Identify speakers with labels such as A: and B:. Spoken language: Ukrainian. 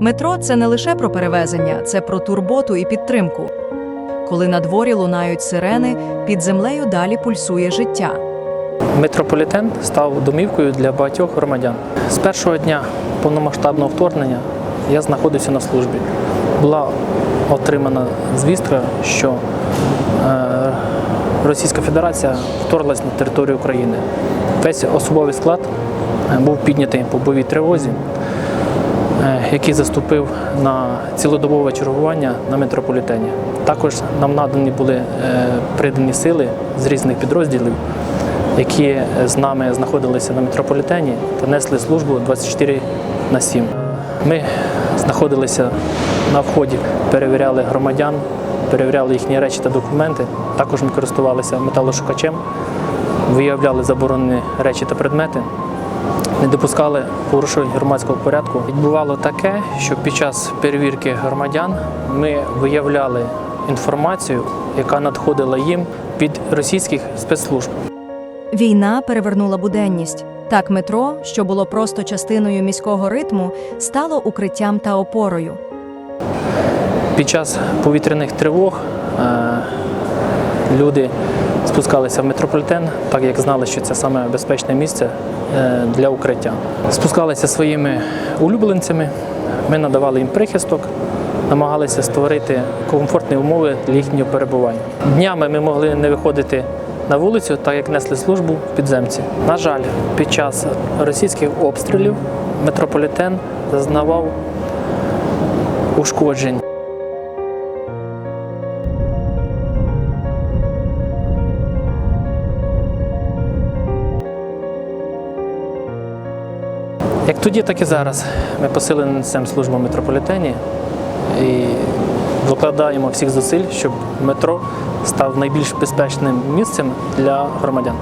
A: Метро це не лише про перевезення, це про турботу і підтримку. Коли на дворі лунають сирени, під землею далі пульсує життя.
B: Метрополітен став домівкою для багатьох громадян. З першого дня повномасштабного вторгнення я знаходився на службі. Була отримана звістка, що е, Російська Федерація вторглась на територію України. Весь особовий склад е, був піднятий по бойовій тривозі, який заступив на цілодобове чергування на метрополітені. Також нам надані були е, придані сили з різних підрозділів, які з нами знаходилися на метрополітені та несли службу 24 на 7. Ми знаходилися на вході, перевіряли громадян, перевіряли їхні речі та документи. Також ми користувалися металошукачем, виявляли заборонені речі та предмети. Не допускали порушень громадського порядку. Відбувало таке, що під час перевірки громадян ми виявляли інформацію, яка надходила їм від російських спецслужб.
A: Війна перевернула буденність. Так, метро, що було просто частиною міського ритму, стало укриттям та опорою.
B: Під час повітряних тривог е, люди спускалися в метрополітен, так як знали, що це саме безпечне місце е, для укриття. Спускалися своїми улюбленцями, ми надавали їм прихисток, намагалися створити комфортні умови для їхнього перебування. Днями ми могли не виходити на вулицю, так як несли службу підземці. На жаль, під час російських обстрілів метрополітен зазнавав ушкоджень. Як тоді, так і зараз. Ми посилені цим службу в метрополітені і докладаємо всіх зусиль, щоб метро став найбільш безпечним місцем для громадян.